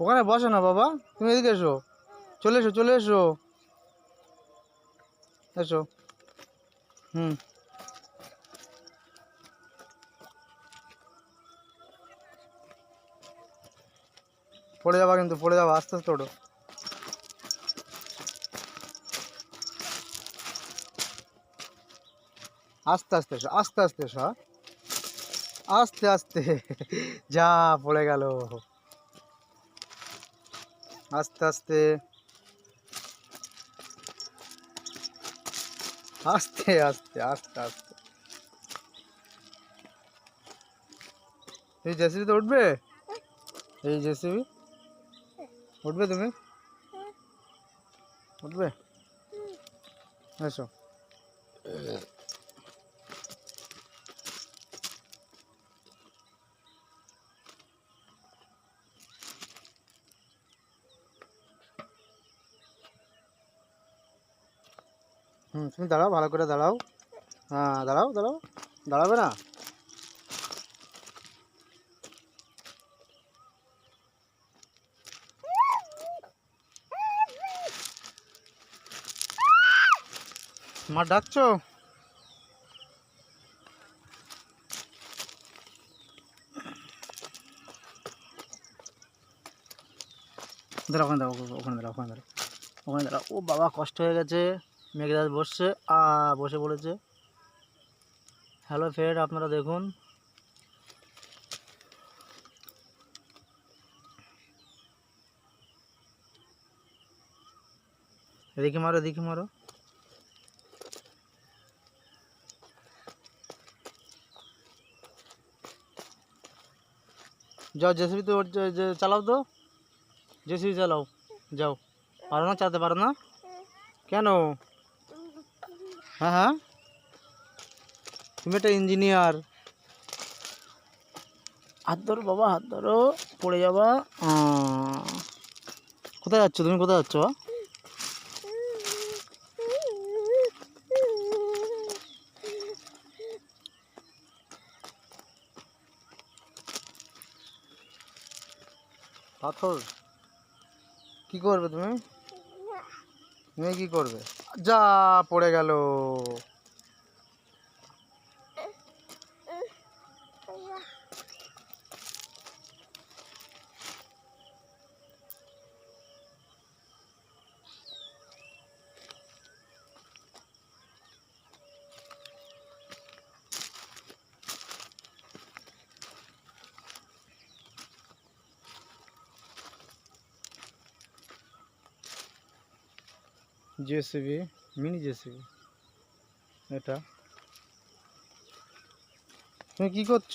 ওখানে বসো না বাবা, তুমি এদিকে এসো। চলে এসো চলে এসো। এসো। হুম। পড়ে যাবা কিন্তু, পড়ে যাবা, আস্তে আস্তে ওঠো। আস্তে আস্তে এসো, আস্তে আস্তে এসো হ্যাঁ? আস্তে আস্তে, যা পড়ে গেল। আস্তে আস্তে। আস্তে আস্তে আস্তে আস্তে। এই জেসিবিতে উঠবে? এই জেসিবি? উঠবে তুমি? উঠবে? এসো। হুম, তুমি দাঁড়াও, ভালো করে দাঁড়াও। হ্যাঁ দাঁড়াও দাঁড়াও। দাঁড়াবে না? মা, ডাকছো? দাঁড়া ওখানে দাঁড়াও ওখানে দাঁড়াও ওখানে দাঁড়াও ওখানে দাঁড়াও। ও বাবা, কষ্ট হয়ে গেছে। মেঘরাজ বসছে, আ, বসে পড়েছে। হ্যালো ফ্রেন্ড আপনারা দেখুন। এদিকে মারো এদিকে মারো। যাও, জেসিবি তো চালাও তো। জেসিবি চালাও, যাও। পারো না, চালাতে পারো না? কেন? হ্যাঁ হ্যাঁ। তুমি একটা ইঞ্জিনিয়ার হাত ধরো বাবা হাত ধরো পড়ে যাবা। কোথায় যাচ্ছ? তুমি কোথায় যাচ্ছ? পাথর। কি করবে তুমি? তুমি কি করবে? যা পড়ে গেল। জেসিবি মিনি জেসিবি এটা। তুমি কি করছ?